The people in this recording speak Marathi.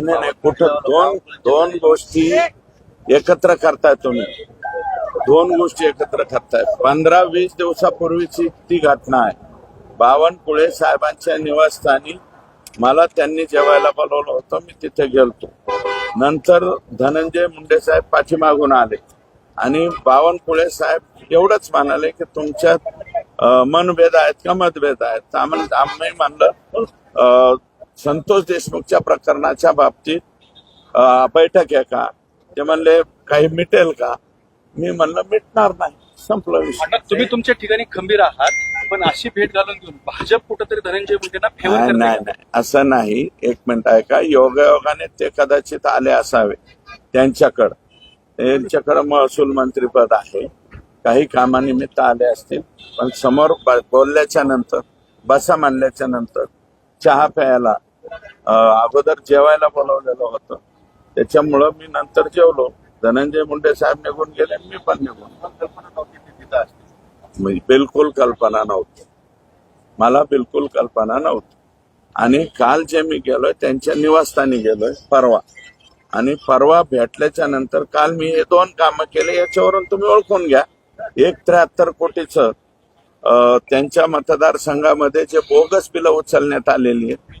नाही नाही कुठं दोन दोन गोष्टी एकत्र करताय तुम्ही. दोन गोष्टी एकत्र करताय. पंधरा वीस दिवसापूर्वीची ती घटना आहे. बावनकुळे साहेबांच्या निवासस्थानी मला त्यांनी जेवायला बोलवलं होतं मी तिथे गेलतो. नंतर धनंजय मुंडे साहेब पाठीमागून आले. आणि बावनकुळे साहेब एवढंच म्हणाले की तुमच्यात मनभेद आहेत का मतभेद आहेत? आम्ही म्हणलं संतोष देशमुखच्या प्रकरणाच्या बाबतीत बैठक आहे का? ते म्हणले काही मिटेल का? मी म्हणलं मिटणार नाही. संपलं विषय. तुम्ही तुमच्या ठिकाणी खंबीर आहात पण अशी भेट घालून घेऊन भाजप कुठेतरी धनंजय मुंडेंना फेवर नाही नाही असं नाही. एक मिनिट आहे का योगायोगाने ते कदाचित आले असावे. त्यांच्याकडं. त्यांच्याकडं महसूल मंत्रीपद आहे. काही कामानिमित्त आले असतील. पण समोर बोलल्याच्या नंतर बसा मानल्याच्या नंतर चहा प्यायला अगोदर जेवायला बोलावलेलं होतं. त्याच्यामुळं मी नंतर जेवलो. धनंजय मुंडे साहेब निघून गेले मी पण निघून म्हणजे बिलकुल कल्पना नव्हती. मला बिलकुल कल्पना नव्हती. आणि काल जे मी गेलोय त्यांच्या निवासस्थानी गेलोय परवा. आणि परवा भेटल्याच्या नंतर काल मी हे दोन कामं केले याच्यावरून तुम्ही ओळखून घ्या. एक त्र्याहत्तर कोटीचं अं, त्यांच्या मतदारसंघामध्ये जे बोगस बिलं उचलण्यात आलेली आहेत